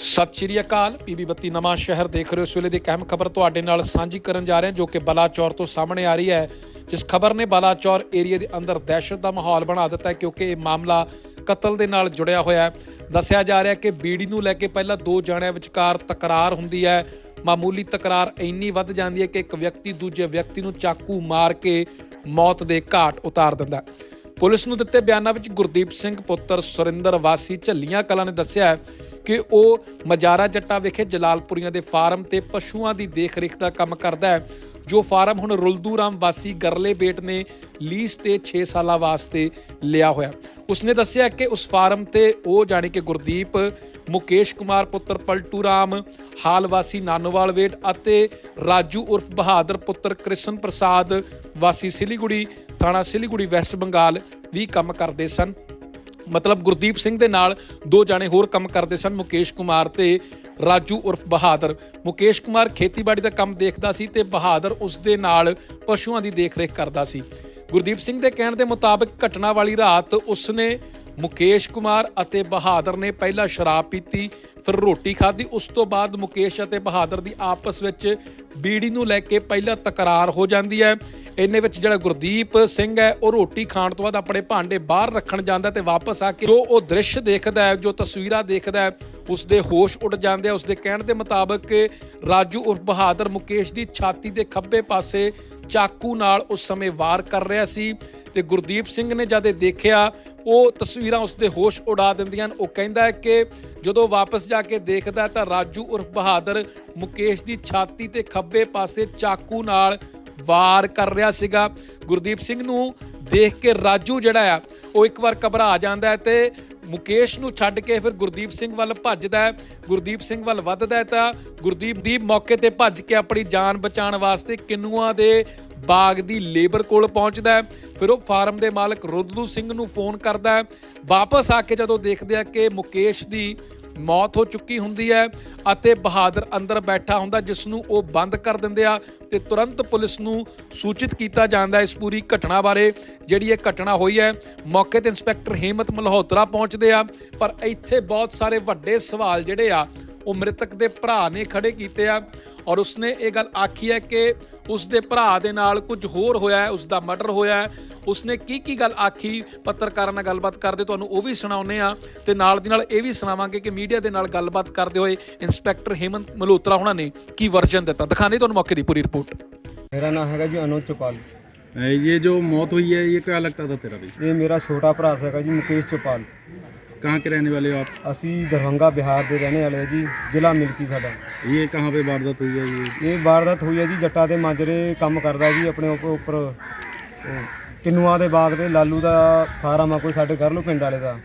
ਸਤਿ ਸ਼੍ਰੀ ਅਕਾਲ। ਪੀਬੀ ਬੱਤੀ ਨਵਾਂ ਸ਼ਹਿਰ ਦੇਖ ਰਹੇ ਹੋ ਇਸ ਵੇਲੇ ਦੀ ਇੱਕ ਅਹਿਮ ਖਬਰ ਤੁਹਾਡੇ ਨਾਲ ਸਾਂਝੀ ਕਰਨ ਜਾ ਰਹੇ ਹਾਂ, ਜੋ ਕਿ ਬਲਾਚੌਰ ਤੋਂ ਸਾਹਮਣੇ ਆ ਰਹੀ ਹੈ। ਜਿਸ ਖਬਰ ਨੇ ਬਲਾਚੌਰ ਏਰੀਆ ਦੇ ਅੰਦਰ ਦਹਿਸ਼ਤ ਦਾ ਮਾਹੌਲ ਬਣਾ ਦਿੱਤਾ ਹੈ, ਕਿਉਂਕਿ ਇਹ ਮਾਮਲਾ ਕਤਲ ਦੇ ਨਾਲ ਜੁੜਿਆ ਹੋਇਆ ਹੈ। ਦੱਸਿਆ ਜਾ ਰਿਹਾ ਹੈ ਕਿ ਬੀੜੀ ਨੂੰ ਲੈ ਕੇ ਪਹਿਲਾਂ ਦੋ ਜਾਣਿਆਂ ਵਿਚਕਾਰ ਤਕਰਾਰ ਹੁੰਦੀ ਹੈ। ਮਾਮੂਲੀ ਤਕਰਾਰ ਇੰਨੀ ਵੱਧ ਜਾਂਦੀ ਹੈ ਕਿ ਇੱਕ ਵਿਅਕਤੀ ਦੂਜੇ ਵਿਅਕਤੀ ਨੂੰ ਚਾਕੂ ਮਾਰ ਕੇ ਮੌਤ ਦੇ ਘਾਟ ਉਤਾਰ ਦਿੰਦਾ ਹੈ। ਪੁਲਿਸ ਨੂੰ ਦਿੱਤੇ ਬਿਆਨਾਂ ਵਿੱਚ ਗੁਰਦੀਪ ਸਿੰਘ, ਪੁੱਤਰ ਸੁਰਿੰਦਰ ਵਾਸੀ ਝੱਲੀਆਂ ਕਲਾਂ ਨੇ ਦੱਸਿਆ ਹੈ ਕਿ ਉਹ ਮਜਾਰਾ ਜੱਟਾ ਵਿਖੇ ਜਲਾਲਪੁਰੀਆਂ ਦੇ ਫਾਰਮ ਤੇ ਪਸ਼ੂਆਂ ਦੀ ਦੇਖ-ਰੇਖ ਦਾ ਕੰਮ ਕਰਦਾ ਹੈ, ਜੋ ਫਾਰਮ ਹੁਣ ਰੁਲਦੂ ਰਾਮ ਵਾਸੀ ਗਰਲੇ ਬੇਟ ਨੇ ਲੀਜ਼ ਤੇ 6 ਸਾਲਾਂ ਵਾਸਤੇ ਲਿਆ ਹੋਇਆ। ਉਸਨੇ ਦੱਸਿਆ ਕਿ ਉਸ ਫਾਰਮ ਤੇ ਉਹ ਜਾਣੀ ਕਿ ਗੁਰਦੀਪ, ਮੁਕੇਸ਼ ਕੁਮਾਰ, ਪੁੱਤਰ ਪਲਟੂ ਰਾਮ ਹਾਲ ਵਾਸੀ ਨਾਨੋਵਾਲ ਵੇਟ ਅਤੇ ਰਾਜੂ ਉਰਫ ਬਹਾਦਰ, ਪੁੱਤਰ ਕ੍ਰਿਸ਼ਨ ਪ੍ਰਸਾਦ ਵਾਸੀ ਸਿਲੀਗੁੜੀ, ਥਾਣਾ ਸਿਲੀਗੁੜੀ, ਵੈਸਟ ਬੰਗਾਲ ਵੀ ਕੰਮ ਕਰਦੇ ਸਨ। ਮਤਲਬ ਗੁਰਦੀਪ ਸਿੰਘ ਦੇ ਨਾਲ ਦੋ ਜਾਣੇ ਹੋਰ ਕੰਮ ਕਰਦੇ ਸਨ, ਮੁਕੇਸ਼ ਕੁਮਾਰ ਤੇ ਰਾਜੂ ਉਰਫ ਬਹਾਦਰ। ਮੁਕੇਸ਼ ਕੁਮਾਰ ਖੇਤੀਬਾੜੀ ਦਾ ਕੰਮ ਦੇਖਦਾ ਸੀ ਤੇ ਬਹਾਦਰ ਉਸ ਦੇ ਨਾਲ ਪਸ਼ੂਆਂ ਦੀ ਦੇਖਰੇਖ ਕਰਦਾ ਸੀ। ਗੁਰਦੀਪ ਸਿੰਘ ਦੇ ਕਹਿਣ ਦੇ ਮੁਤਾਬਕ ਘਟਨਾ ਵਾਲੀ ਰਾਤ ਉਸਨੇ ਮੁਕੇਸ਼ ਕੁਮਾਰ ਅਤੇ ਬਹਾਦਰ ਨੇ ਪਹਿਲਾਂ ਸ਼ਰਾਬ ਪੀਤੀ ਫਿਰ ਰੋਟੀ ਖਾਧੀ, ਉਸ ਤੋਂ ਬਾਅਦ ਮੁਕੇਸ਼ ਅਤੇ ਬਹਾਦਰ ਦੀ ਆਪਸ ਵਿੱਚ ਬੀੜੀ ਨੂੰ ਲੈ ਕੇ ਪਹਿਲਾਂ ਤਕਰਾਰ ਹੋ ਜਾਂਦੀ ਹੈ। ਇੰਨੇ ਵਿੱਚ ਜਿਹੜਾ ਗੁਰਦੀਪ ਸਿੰਘ ਹੈ, ਉਹ ਰੋਟੀ ਖਾਣ ਤੋਂ ਬਾਅਦ ਆਪਣੇ ਭਾਂਡੇ ਬਾਹਰ ਰੱਖਣ ਜਾਂਦਾ ਤੇ ਵਾਪਸ ਆ ਕੇ ਜੋ ਉਹ ਦ੍ਰਿਸ਼ ਦੇਖਦਾ ਹੈ, ਜੋ ਤਸਵੀਰਾਂ ਦੇਖਦਾ ਹੈ, ਉਸ ਦੇ ਹੋਸ਼ ਉੱਡ ਜਾਂਦੇ ਆ। ਉਸ ਦੇ ਕਹਿਣ ਦੇ ਮੁਤਾਬਕ ਰਾਜੂ ਉਰਫ ਬਹਾਦਰ ਮੁਕੇਸ਼ ਦੀ ਛਾਤੀ ਦੇ ਖੱਬੇ ਪਾਸੇ ਚਾਕੂ ਨਾਲ ਉਸ ਸਮੇਂ ਵਾਰ ਕਰ ਰਿਹਾ ਸੀ ਤੇ ਗੁਰਦੀਪ ਸਿੰਘ ਨੇ ਜਦ ਇਹ ਦੇਖਿਆ, ਉਹ ਤਸਵੀਰਾਂ ਉਸ ਦੇ ਹੋਸ਼ ਉਡਾ ਦਿੰਦੀਆਂ ਹਨ। ਉਹ ਕਹਿੰਦਾ ਹੈ ਕਿ ਜਦੋਂ ਵਾਪਸ ਜਾ ਕੇ ਦੇਖਦਾ ਤਾਂ ਰਾਜੂ ਉਰਫ ਬਹਾਦਰ ਮੁਕੇਸ਼ ਦੀ ਛਾਤੀ ਤੇ ਖੱਬੇ ਪਾਸੇ ਚਾਕੂ ਨਾਲ ਵਾਰ ਕਰ ਰਿਹਾ ਸੀਗਾ। ਗੁਰਦੀਪ ਸਿੰਘ ਨੂੰ ਦੇਖ ਕੇ ਰਾਜੂ ਜਿਹੜਾ ਆ, ਉਹ ਇੱਕ ਵਾਰ ਘਬਰਾ ਜਾਂਦਾ ਹੈ ਤੇ ਮੁਕੇਸ਼ ਨੂੰ ਛੱਡ ਕੇ ਫਿਰ ਗੁਰਦੀਪ ਸਿੰਘ ਵੱਲ ਭੱਜਦਾ ਹੈ। ਗੁਰਦੀਪ ਸਿੰਘ ਵੱਲ ਵੱਧਦਾ ਹੈ ਤਾਂ ਗੁਰਦੀਪ ਦੀ ਮੌਕੇ ਤੇ ਭੱਜ ਕੇ ਆਪਣੀ ਜਾਨ ਬਚਾਉਣ ਵਾਸਤੇ ਕਿੰਨੂਆਂ ਦੇ ਬਾਗ ਦੀ ਲੇਬਰ ਕੋਲ ਪਹੁੰਚਦਾ ਹੈ। ਫਿਰ ਉਹ ਫਾਰਮ ਦੇ ਮਾਲਕ ਰੁਦਲੂ ਸਿੰਘ ਨੂੰ ਫੋਨ ਕਰਦਾ ਹੈ। ਵਾਪਸ ਆ ਕੇ ਜਦੋਂ ਦੇਖਦੇ ਆ ਕਿ ਮੁਕੇਸ਼ ਦੀ ਮੌਤ ਹੋ ਚੁੱਕੀ ਹੁੰਦੀ ਹੈ ਅਤੇ ਬਹਾਦਰ ਅੰਦਰ ਬੈਠਾ ਹੁੰਦਾ ਜਿਸ ਨੂੰ ਉਹ ਬੰਦ ਕਰ ਦਿੰਦੇ ਆ ਤੇ ਤੁਰੰਤ ਪੁਲਿਸ ਨੂੰ ਸੂਚਿਤ ਕੀਤਾ ਜਾਂਦਾ ਇਸ ਪੂਰੀ ਘਟਨਾ ਬਾਰੇ, ਜਿਹੜੀ ਇਹ ਘਟਨਾ ਹੋਈ ਹੈ। ਮੌਕੇ ਤੇ ਇੰਸਪੈਕਟਰ ਹੇਮਤ ਮਲਹੋਤਰਾ ਪਹੁੰਚਦੇ ਆ, ਪਰ ਇੱਥੇ ਬਹੁਤ ਸਾਰੇ ਵੱਡੇ ਸਵਾਲ ਜਿਹੜੇ ਆ ਉਹ ਮ੍ਰਿਤਕ ਦੇ ਭਰਾ ਨੇ ਖੜੇ ਕੀਤੇ ਆ ਔਰ ਉਸਨੇ ਇਹ ਗੱਲ ਆਖੀ ਹੈ ਕਿ ਉਸ ਦੇ ਭਰਾ ਦੇ ਨਾਲ ਕੁਝ ਹੋਰ ਹੋਇਆ ਹੈ ਉਸ ਦਾ ਮਰਡਰ ਹੋਇਆ ਹੈ ਉਸਨੇ ਕੀ ਕੀ ਗੱਲ ਆਖੀ ਪੱਤਰਕਾਰਾਂ ਨਾਲ ਗੱਲਬਾਤ ਕਰਦੇ ਤੁਹਾਨੂੰ ਉਹ ਵੀ ਸੁਣਾਉਨੇ ਆ ਤੇ ਨਾਲ ਦੀ ਨਾਲ ਇਹ ਵੀ ਸੁਣਾਵਾਂਗੇ ਕਿ ਮੀਡੀਆ ਦੇ ਨਾਲ ਗੱਲਬਾਤ ਕਰਦੇ ਹੋਏ ਇੰਸਪੈਕਟਰ ਹੇਮੰਤ ਮਲਹੋਤਰਾ ਉਹਨਾਂ ਨੇ ਕੀ ਵਰਜਨ ਦਿੱਤਾ ਦਿਖਾਣੇ ਤੁਹਾਨੂੰ ਮੌਕੇ ਦੀ ਪੂਰੀ ਰਿਪੋਰਟ मेरा नाम हैगा जी अनोज चौपाल ये जो मौत हुई है ये क्या लगता था तेरा भाई ਇਹ ਮੇਰਾ ਛੋਟਾ ਭਰਾ ਹੈਗਾ ਜੀ ਮੁਕੇਸ਼ ਚੌਪਾਲ कहाँ के रहने वाले हो ਅਸੀਂ दरभंगा ਬਿਹਾਰ ਦੇ ਰਹਿਣੇ ਵਾਲੇ ਆ ਜੀ ਜ਼ਿਲ੍ਹਾ ਮਿਲਕੀ ਸਾਡਾ। ये कहाँ पे वारदात हुई है ये ਇਹ ਵਾਰਦਾਤ ਹੋਈ ਹੈ ਜੀ ਜੱਟਾ ਦੇ ਮਾਜਰੇ ਕੰਮ ਕਰਦਾ ਜੀ ਆਪਣੇ ਉੱਪਰ ਉਹ ਦੇ ਬਾਗ ਦੇ ਲਾਲੂ ਦਾ ਫਾਰਮ ਆ ਕੋਈ ਸਾਡੇ ਕਰ ਲੋ ਪਿੰਡ ਵਾਲੇ ਦਾ।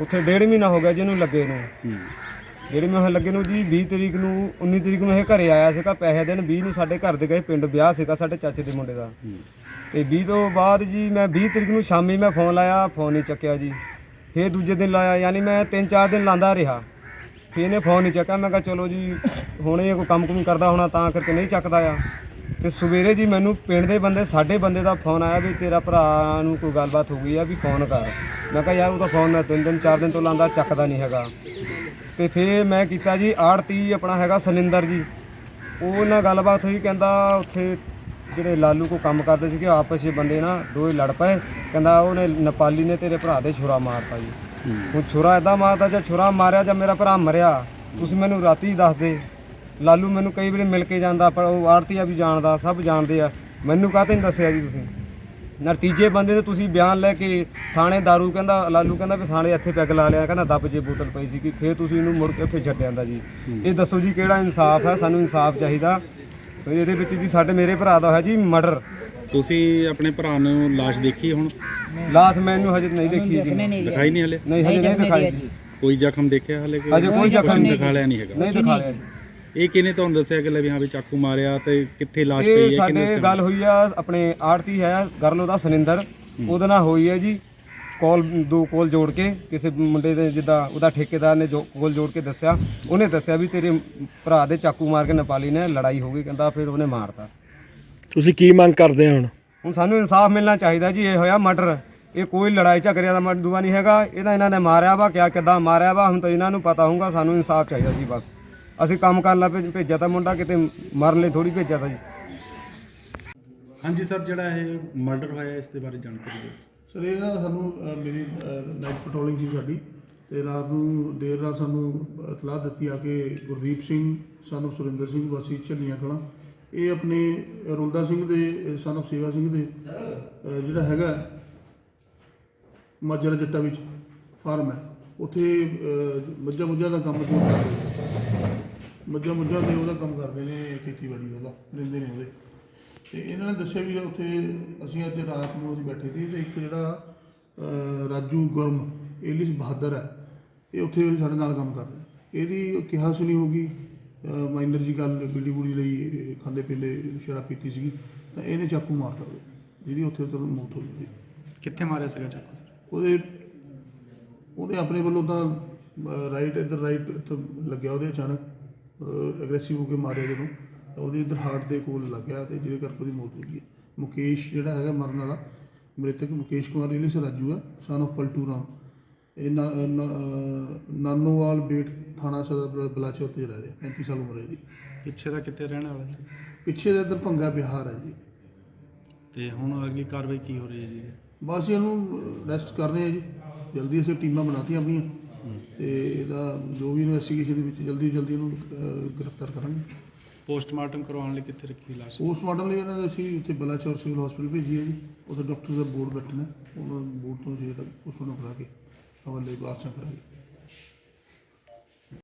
ਉੱਥੇ ਡੇਢ ਮਹੀਨਾ ਹੋ ਗਿਆ ਜੀ ਇਹਨੂੰ ਲੱਗੇ ਨੂੰ। हम्म, ਜਿਹੜੇ ਮੈਂ ਲੱਗੇ ਨੂੰ ਜੀ 20 ਤਰੀਕ ਨੂੰ 19 ਤਰੀਕ ਨੂੰ ਇਹ ਘਰੇ ਆਇਆ ਸੀਗਾ ਪੈਸੇ ਦੇਣ 20 ਨੂੰ ਸਾਡੇ ਘਰ ਦੇ ਗਏ ਪਿੰਡ ਵਿਆਹ ਸੀਗਾ ਸਾਡੇ ਚਾਚੇ ਦੇ ਮੁੰਡੇ ਦਾ। ਤੇ 20 ਤੋਂ ਬਾਅਦ ਜੀ ਮੈਂ 20 ਤਰੀਕ ਨੂੰ ਸ਼ਾਮੀ ਮੈਂ ਫੋਨ ਲਾਇਆ ਫੋਨ ਨਹੀਂ ਚੱਕਿਆ ਜੀ। ਫਿਰ ਦੂਜੇ ਦਿਨ ਲਾਇਆ, ਯਾਨੀ ਮੈਂ 3-4 ਦਿਨ ਲਾਂਦਾ ਰਿਹਾ। ਫਿਰ ਇਹਨੇ ਫੋਨ ਨਹੀਂ ਚੱਕਿਆ। ਮੈਂ ਕਿਹਾ, ਚਲੋ ਜੀ, ਹੁਣ ਇਹ ਕੋਈ ਕੰਮ ਕੁਮ ਕਰਦਾ ਹੋਣਾ ਤਾਂ ਕਰਕੇ ਨਹੀਂ ਚੱਕਦਾ ਆ। ਤੇ ਸਵੇਰੇ ਜੀ ਮੈਨੂੰ ਪਿੰਡ ਦੇ ਬੰਦੇ, ਸਾਡੇ ਬੰਦੇ ਦਾ ਫੋਨ ਆਇਆ ਵੀ ਤੇਰਾ ਭਰਾ ਨੂੰ ਕੋਈ ਗੱਲਬਾਤ ਹੋ ਗਈ ਆ ਵੀ ਫੋਨ ਕਰ। ਮੈਂ ਕਿਹਾ, ਯਾਰ, ਉਹ ਤਾਂ ਫੋਨ ਮੈਂ ਤਿੰਨ ਦਿਨ, ਚਾਰ ਦਿਨ ਤੋਂ ਲਾਂਦਾ, ਚੱਕਦਾ ਨਹੀਂ ਹੈਗਾ। ਤੇ ਫਿਰ ਮੈਂ ਕੀਤਾ ਜੀ ਆੜਤੀ ਆਪਣਾ ਹੈਗਾ, ਸਲਿੰਦਰ ਜੀ। ਉਹ ਨਾਲ ਗੱਲਬਾਤ ਹੋਈ, ਕਹਿੰਦਾ, ਉੱਥੇ ਜਿਹੜੇ ਲਾਲੂ ਕੋ ਕੰਮ ਕਰਦੇ ਸੀਗੇ ਆਪਸ ਵਿੱਚ ਬੰਦੇ ਨਾ ਦੋਏ ਲੜ ਪਏ। ਕਹਿੰਦਾ ਉਹਨੇ ਨੇਪਾਲੀ ਨੇ ਤੇਰੇ ਭਰਾ ਦੇ ਛੁਰਾ ਮਾਰਤਾ ਜੀ। ਹੁਣ ਛੁਰਾ ਇਦਾਂ ਮਾਰਦਾ ਜਾਂ ਛੁਰਾ ਮਾਰਿਆ ਜਾਂ ਮੇਰਾ ਭਰਾ ਮਰਿਆ ਤੁਸੀਂ ਮੈਨੂੰ ਰਾਤੀ ਦੱਸ ਦੇ। ਲਾਲੂ ਮੈਨੂੰ ਕਈ ਵਾਰੀ ਮਿਲ ਕੇ ਜਾਂਦਾ ਪਰ ਉਹ ਆੜਤੀਆ ਵੀ ਜਾਣਦਾ ਸਭ ਜਾਣਦੇ ਆ। ਮੈਨੂੰ ਕਾਹਤੇ ਨਹੀਂ ਦੱਸਿਆ ਜੀ ਤੁਸੀਂ? ਨਤੀਜੇ ਬੰਦੇ ਨੇ ਤੁਸੀਂ ਬਿਆਨ ਲੈ ਕੇ ਥਾਣੇ ਦਾਰੂ ਕਹਿੰਦਾ ਲਾਲੂ ਕਹਿੰਦਾ ਵੀ ਥਾਣੇ ਇੱਥੇ ਪੈਗ ਲਾ ਲਿਆ ਕਹਿੰਦਾ ਦੱਬ ਜੇ ਬੋਤਲ ਪਈ ਸੀ ਕਿ ਫੇਰ ਤੁਸੀਂ ਇਹਨੂੰ ਮੁੜ ਕੇ ਉੱਥੇ ਛੱਡ ਜਾਂਦਾ ਜੀ। ਇਹ ਦੱਸੋ ਜੀ ਕਿਹੜਾ ਇਨਸਾਫ ਹੈ? ਸਾਨੂੰ ਇਨਸਾਫ ਚਾਹੀਦਾ। ਇਹਦੇ ਵਿੱਚ ਜੀ ਸਾਡੇ ਮੇਰੇ ਭਰਾ ਦਾ ਹੋਇਆ ਜੀ ਮਰਡਰ ਤੁਸੀਂ ਆਪਣੇ ਭਰਾ ਨੂੰ ਲਾਸ਼ ਦੇਖੀ ਹੁਣ? ਲਾਸ਼ ਮੈਨੂੰ ਹਜੇ ਨਹੀਂ ਦੇਖੀ ਜੀ। ਦਿਖਾਈ ਨਹੀਂ ਹਲੇ? ਨਹੀਂ ਹਜੇ ਨਹੀਂ ਦਿਖਾਈ। ਜੀ। ਕੋਈ ਜ਼ਖਮ ਦੇਖਿਆ ਹਲੇ ਕਿ ਹਜੇ ਕੋਈ ਜ਼ਖਮ ਨਹੀਂ। ਦਿਖਾ ਲਿਆ ਨਹੀਂ ਹੈਗਾ। ਨਹੀਂ ਦਿਖਾ ਰਿਹਾ ਜੀ ਇਹ ਕਿਨੇ ਤੁਹਾਨੂੰ ਦੱਸਿਆ ਕਿ ਲੈ ਵੀ ਹਾਂ ਵੀ ਚਾਕੂ ਮਾਰਿਆ ਤੇ ਕਿੱਥੇ ਲਾਸ਼ ਇਹ ਪਈ ਹੈ ਸਾਡੇ ਕਿਨੇ ਗੱਲ ਹੋਈ ਆ ਆਪਣੇ ਆੜਤੀ ਹੈ ਗਰਲੋ ਦਾ ਸੁਨਿੰਦਰ। ਉਹਦੇ ਨਾਲ ਹੋਈ ਹੈ ਜੀ। ਕਾਲ ਦੋ ਕੋਲ ਜੋੜ ਕੇ ਕਿਸੇ ਮੁੰਡੇ ਦੇ ਜਿੱਦਾਂ ਉਹਦਾ ਠੇਕੇਦਾਰ ਨੇ ਜੋ ਕੋਲ ਜੋੜ ਕੇ ਦੱਸਿਆ ਉਹਨੇ ਦੱਸਿਆ ਵੀ ਤੇਰੇ ਭਰਾ ਦੇ ਚਾਕੂ ਮਾਰ ਕੇ ਨੇਪਾਲੀ ਨੇ ਲੜਾਈ ਹੋ ਗਈ ਕਹਿੰਦਾ ਫਿਰ ਉਹਨੇ ਮਾਰਤਾ। ਤੁਸੀਂ ਕੀ ਮੰਗ ਕਰਦੇ ਹੋ ਹੁਣ? ਹੁਣ ਸਾਨੂੰ ਇਨਸਾਫ ਮਿਲਣਾ ਚਾਹੀਦਾ ਜੀ ਇਹ ਹੋਇਆ ਮਰਡਰ। ਇਹ ਕੋਈ ਲੜਾਈ ਝਗੜਿਆਂ ਦਾ ਮਰਦੂਆ ਨਹੀਂ ਹੈਗਾ ਇਹਦਾ ਇਹਨਾਂ ਨੇ ਮਾਰਿਆ ਵਾ ਕਿਆ ਕਿੱਦਾਂ ਮਾਰਿਆ ਵਾ ਹੁਣ ਤਾਂ ਇਹਨਾਂ ਨੂੰ ਪਤਾ ਹੋਊਗਾ ਸਾਨੂੰ ਇਨਸਾਫ ਚਾਹੀਦਾ ਜੀ ਬਸ। ਅਸੀਂ ਕੰਮ ਕਰਨ ਲੱਗ ਪਏ ਭੇਜਿਆ ਤਾਂ ਮੁੰਡਾ ਕਿਤੇ ਮਰਨ ਲਈ ਥੋੜੀ ਭੇਜਿਆ ਤਾਂ ਜੀ। ਹਾਂਜੀ ਸਰ ਜਿਹੜਾ ਇਹ ਮਰਡਰ ਹੋਇਆ ਇਸ ਦੇ ਬਾਰੇ ਜਾਣਕਾਰੀ ਦਿਓ। ਸਰ ਇਹ ਨਾ ਸਾਨੂੰ ਅ, ਮੇਰੀ ਨਾਈਟ ਪੈਟਰੋਲਿੰਗ ਸੀ ਸਾਡੀ ਤੇ ਰਾਤ ਨੂੰ ਦੇਰ ਰਾਤ ਸਾਨੂੰ ਇਤਲਾਹ ਦਿੱਤੀ ਆ ਕਿ ਗੁਰਦੀਪ ਸਿੰਘ ਸਾਨੂੰ ਸੁਰਿੰਦਰ ਸਿੰਘ ਵਾਸੀ ਝੱਲੀਆਂ ਕਲਾਂ ਇਹ ਆਪਣੇ ਰੁਲਦਾ ਸਿੰਘ ਦੇ ਸਾਨੂੰ ਸੇਵਾ ਸਿੰਘ ਦੇ ਅ, ਜਿਹੜਾ ਹੈਗਾ ਮਾਜਰਾ ਜੱਟਾ ਵਿੱਚ ਫਾਰਮ ਹੈ। ਉੱਥੇ ਅ, ਮੱਝਾਂ ਮੁੱਝਾਂ ਦਾ ਕੰਮ ਜੋ ਕਰਦੇ ਮੱਝਾਂ ਮੁੱਝਾਂ ਦੇ ਉਹਦਾ ਕੰਮ ਕਰਦੇ ਨੇ ਖੇਤੀਬਾੜੀ ਦਾ ਉਹਦਾ ਰਹਿੰਦੇ ਨੇ ਉਹਦੇ। ਤੇ ਇਹਨਾਂ ਨੇ ਦੱਸਿਆ ਵੀ ਉੱਥੇ ਅਸੀਂ ਅੱਜ ਰਾਤ ਨੂੰ ਅਸੀਂ ਬੈਠੇ ਸੀ ਤੇ ਇੱਕ ਜਿਹੜਾ ਰਾਜੂ ਗੁਰਮ ਏਲਿਸ ਬਹਾਦਰ ਹੈ ਇਹ ਉੱਥੇ ਸਾਡੇ ਨਾਲ ਕੰਮ ਕਰਦਾ ਇਹਦੀ ਕਿਹਾ ਸੁਣੀ ਹੋਗੀ ਮਾਈਨਰ ਜੀ ਗੱਲ ਬੀੜੀ ਬੂੜੀ ਲਈ ਖਾਂਦੇ ਪੀਂਦੇ ਸ਼ਰਾਬ ਪੀਤੀ ਸੀਗੀ ਤਾਂ ਇਹਨੇ ਚਾਕੂ ਮਾਰਤਾ ਉਹਦੇ ਜਿਹਦੀ ਉੱਥੇ ਤੋਂ ਮੌਤ ਹੋ ਗਈ। ਕਿੱਥੇ ਮਾਰਿਆ ਸੀਗਾ ਚਾਕੂ ਸਰ? ਉਹਦੇ ਉਹਦੇ ਆਪਣੇ ਵੱਲੋਂ ਤਾਂ ਰਾਈਟ ਇੱਧਰ ਰਾਈਟ ਲੱਗਿਆ ਉਹਦੇ ਅਚਾਨਕ ਐਗਰੈਸਿਵ ਹੋ ਕੇ ਮਾਰਿਆ ਜਦੋਂ। ਉਹਦੇ ਇੱਧਰ ਹਾਰਟ ਦੇ ਕੋਲ ਲੱਗਿਆ ਤੇ ਜਿਹਦੇ ਕਰਕੇ ਉਹਦੀ ਮੌਤ ਹੋ ਗਈ ਹੈ। ਮੁਕੇਸ਼ ਜਿਹੜਾ ਹੈਗਾ ਮਰਨ ਵਾਲਾ ਮ੍ਰਿਤਕ ਮੁਕੇਸ਼ ਕੁਮਾਰ ਇਲਿਸ ਰਾਜੂ ਆ ਸਨ of ਪਲਟੂ ਰਾਮ। ਇਹ ਨਾਨੋਵਾਲ ਬੇਟ ਥਾਣਾ ਸਦਰ ਬਲਾ- ਬਲਾਚੌਰ ਤੇ ਰਹਿ ਰਿਹਾ 35 ਸਾਲ ਉਮਰ ਹੈ ਇਹਦੀ। ਪਿੱਛੇ ਦਾ ਕਿੱਥੇ ਰਹਿਣ ਵਾਲਾ ਸੀ? ਪਿੱਛੇ ਦਾ ਇੱਧਰ ਭੰਗਾ ਬਿਹਾਰ ਹੈ ਜੀ। ਤੇ ਹੁਣ ਅਗਲੀ ਕਾਰਵਾਈ ਕੀ ਹੋ ਰਹੀ ਹੈ ਜੀ? ਬਸ ਇਹਨੂੰ ਰੈਸਟ ਕਰ ਰਹੇ ਆ ਜੀ। ਜਲਦੀ ਅਸੀਂ ਟੀਮਾਂ ਬਣਾਤੀਆਂ ਆਪਣੀਆਂ। ਤੇ ਇਹਦਾ ਜੋ ਵੀ ਇਨਵੈਸਟੀਗੇਸ਼ਨ ਦੇ ਵਿੱਚ ਜਲਦੀ ਜਲਦੀ ਇਹਨੂੰ ਗ੍ਰਿਫਤਾਰ ਕਰਾਂਗੇ। ਪੋਸਟਮਾਰਟਮ ਕਰਵਾਉਣ ਲਈ ਕਿੱਥੇ ਰੱਖੀ ਲਾਸ਼? ਪੋਸਟਮਾਰਟਮ ਲਈ ਇਹਨਾਂ ਦੇ ਅਸੀਂ ਉੱਥੇ ਬਲਾਚੌਰ ਸਿਵਲ ਹਸਪੀਟਲ ਭੇਜੀ ਹੈ ਜੀ। ਉੱਥੇ ਡਾਕਟਰ ਦਾ ਬੋਰਡ ਬੈਠੇ ਨੇ। ਉਹਨਾਂ ਬੋਰਡ ਤੋਂ ਜਿਹੜਾ ਪੋਸਟਮਾਰਟਮ ਕਰਾ ਕੇ ਹਵਾਲੇ ਬਾਅਦ ਚ ਕਰਾਂਗੇ